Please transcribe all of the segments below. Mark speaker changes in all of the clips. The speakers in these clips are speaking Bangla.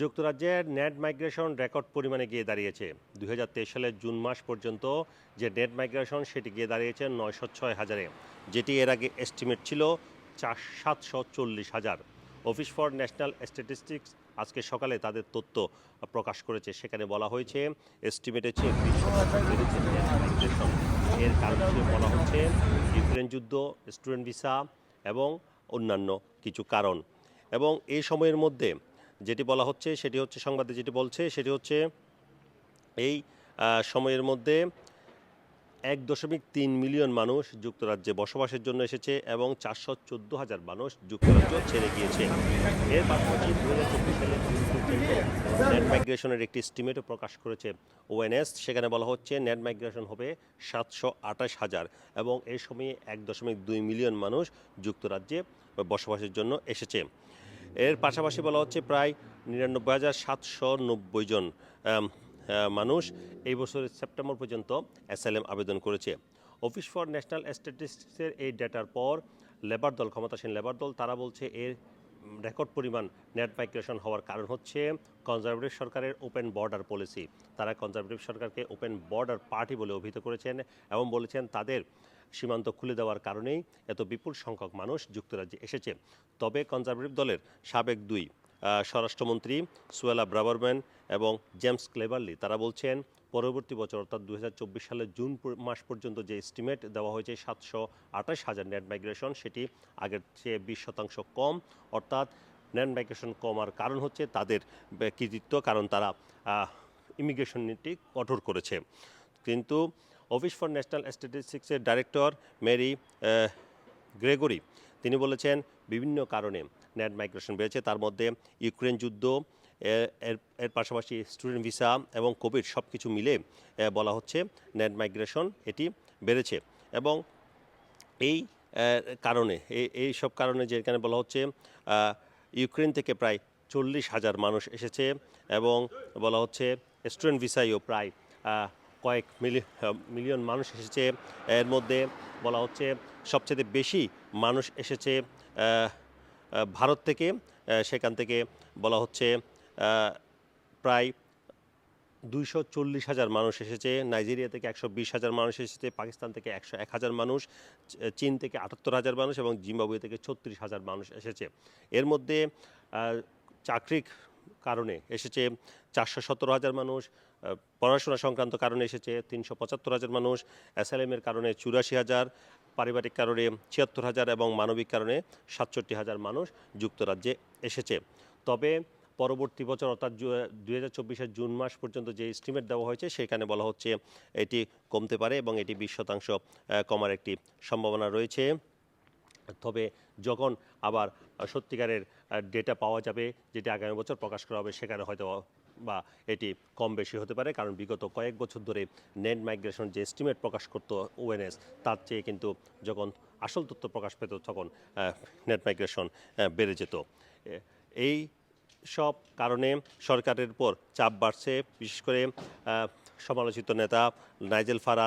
Speaker 1: যুক্তরাজ্যের নেট মাইগ্রেশন রেকর্ড পরিমাণে গিয়ে দাঁড়িয়েছে। দুই হাজার তেইশ সালের জুন মাস পর্যন্ত যে নেট মাইগ্রেশন, সেটি গিয়ে দাঁড়িয়েছে নয়শো ছয় হাজারে। যেটি এর আগে এস্টিমেট ছিল চার সাতশো চল্লিশ হাজার। অফিস ফর ন্যাশনাল স্ট্যাটিস্টিক্স আজকে সকালে তাদের তথ্য প্রকাশ করেছে। সেখানে বলা হয়েছে এস্টিমেটের migration। এর কারণ হিসেবে বলা হচ্ছে ইউক্রেন যুদ্ধ, স্টুডেন্ট ভিসা এবং অন্যান্য কিছু কারণ। এবং এই সময়ের মধ্যে যেটি বলা হচ্ছে, সেটি হচ্ছে সংবাদে যেটি বলছে, সেটি হচ্ছে এই সময়ের মধ্যে এক দশমিক তিন মিলিয়ন মানুষ যুক্তরাজ্যে বসবাসের জন্য এসেছে এবং চারশো চোদ্দ হাজার মানুষ যুক্তরাজ্য ছেড়ে গিয়েছে। এর পাশাপাশি দু হাজার চব্বিশ পর্যন্ত নেট মাইগ্রেশনের একটি স্টিমেটও প্রকাশ করেছে ওএনএস। সেখানে বলা হচ্ছে, নেট মাইগ্রেশন হবে সাতশো আঠাশ হাজার এবং এই সময়ে এক দশমিক দুই মিলিয়ন মানুষ যুক্তরাজ্যে বসবাসের জন্য এসেছে। এর পাশাপাশি বলা হচ্ছে প্রায় নিরানব্বই হাজার সাতশো নব্বই জন মানুষ এই বছরের সেপ্টেম্বর পর্যন্ত অ্যাসাইলেম আবেদন করেছে। অফিস ফর ন্যাশনাল স্ট্যাটিস্টিক্সের এই ডেটার পর লেবার দল, ক্ষমতাসীন লেবার দল, তারা বলছে এর রেকর্ড পরিমাণ নেট মাইগ্রেশন হওয়ার কারণ হচ্ছে কনজারভেটিভ সরকারের ওপেন বর্ডার পলিসি তারা কনজারভেটিভ সরকারকে ওপেন বর্ডার পার্টি বলে অভিহিত করেছেন এবং বলেছেন তাদের সীমান্ত খুলে দেওয়ার কারণেই এত বিপুল সংখ্যক মানুষ যুক্তরাজ্যে এসেছে। তবে কনজারভেটিভ দলের সাবেক দুই স্বরাষ্ট্রমন্ত্রী সুয়েলা ব্রাভারম্যান এবং জেমস ক্লেভারলি, তারা বলছেন, পরবর্তী বছর অর্থাৎ দু হাজার চব্বিশ সালের জুন মাস পর্যন্ত যে এস্টিমেট দেওয়া হয়েছে সাতশো আঠাশ হাজার নেট মাইগ্রেশন সেটি আগের চেয়ে বিশ শতাংশ কম। অর্থাৎ নেট মাইগ্রেশন কমার কারণ হচ্ছে তাদের কৃতিত্ব কারণ তারা ইমিগ্রেশন নীতি কঠোর করেছে। কিন্তু অফিস ফর ন্যাশনাল স্ট্যাটিস্টিক্সের ডাইরেক্টর মেরি গ্রেগরি তিনি বলেছেন, বিভিন্ন কারণে নেট মাইগ্রেশন বেড়েছে। তার মধ্যে ইউক্রেন যুদ্ধ এর, এর- পাশাপাশি স্টুডেন্ট ভিসা এবং কোভিড সব কিছু মিলে বলা হচ্ছে নেট মাইগ্রেশন এটি বেড়েছে। এবং এই কারণে এই সব কারণে যেখানে বলা হচ্ছে ইউক্রেন থেকে প্রায় চল্লিশ হাজার মানুষ এসেছে এবং বলা হচ্ছে স্টুডেন্ট ভিসাইও প্রায় কয়েক মিলি মিলিয়ন মানুষ এসেছে। এর মধ্যে বলা হচ্ছে সবচেয়ে বেশি মানুষ এসেছে ভারত থেকে সেখান থেকে বলা হচ্ছে প্রায় দুইশো চল্লিশ হাজার মানুষ এসেছে, নাইজেরিয়া থেকে একশো বিশ হাজার মানুষ এসেছে, পাকিস্তান থেকে একশো এক হাজার মানুষ চীন থেকে আটাত্তর হাজার মানুষ এবং জিম্বাবুয়ে থেকে ছত্রিশ হাজার মানুষ এসেছে। এর মধ্যে চাকরিক কারণে এসেছে চারশো সতেরো হাজার মানুষ পড়াশোনা সংক্রান্ত কারণে এসেছে তিনশো পঁচাত্তর হাজার মানুষ অ্যাসাইলেমের কারণে চুরাশি হাজার, পারিবারিক কারণে ছিয়াত্তর হাজার এবং মানবিক কারণে সাতষট্টি হাজার মানুষ যুক্তরাজ্যে এসেছে। তবে পরবর্তী বছর অর্থাৎ দুই হাজার চব্বিশের জুন মাস পর্যন্ত যে এস্টিমেট দেওয়া হয়েছে, সেখানে বলা হচ্ছে এটি কমতে পারে এবং এটি বিশ শতাংশ কমার একটি সম্ভাবনা রয়েছে। তবে যখন আবার সত্যিকারের ডেটা পাওয়া যাবে, যেটি আগামী বছর প্রকাশ করা হবে, সেখানে হয়তো, বা এটি কম বেশি হতে পারে, কারণ বিগত কয়েক বছর ধরে নেট মাইগ্রেশন যে এস্টিমেট প্রকাশ করতো ওএনএস তার চেয়ে কিন্তু যখন আসল তথ্য প্রকাশ পেত, তখন নেট মাইগ্রেশন বেড়ে যেত। এই সব কারণে সরকারের উপর চাপ বাড়ছে, বিশেষ করে সমালোচিত নেতা নাইজেল আহ,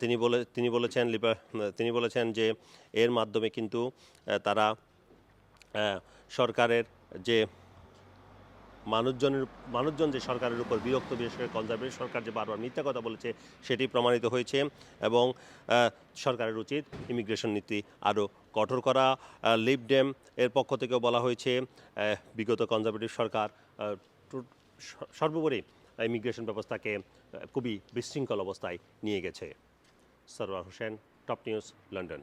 Speaker 1: তিনি বলে তিনি বলেছেন লিবার তিনি বলেছেন যে এর মাধ্যমে কিন্তু তারা সরকারের যে মানুষজনের মানুষজন যে সরকারের উপর বিরক্ত বিশেষ করে কনজারভেটিভ সরকার যে বারবার মিথ্যা কথা বলেছে সেটি প্রমাণিত হয়েছে এবং সরকারের উচিত ইমিগ্রেশন নীতি আরও কঠোর করা। লিভ ডেম এর পক্ষ থেকেও বলা হয়েছে বিগত কনজারভেটিভ সরকার সর্বোপরি ইমিগ্রেশন ব্যবস্থাকে খুবই বিশৃঙ্খল অবস্থায় নিয়ে গেছে। Sarwar Hossain top news London.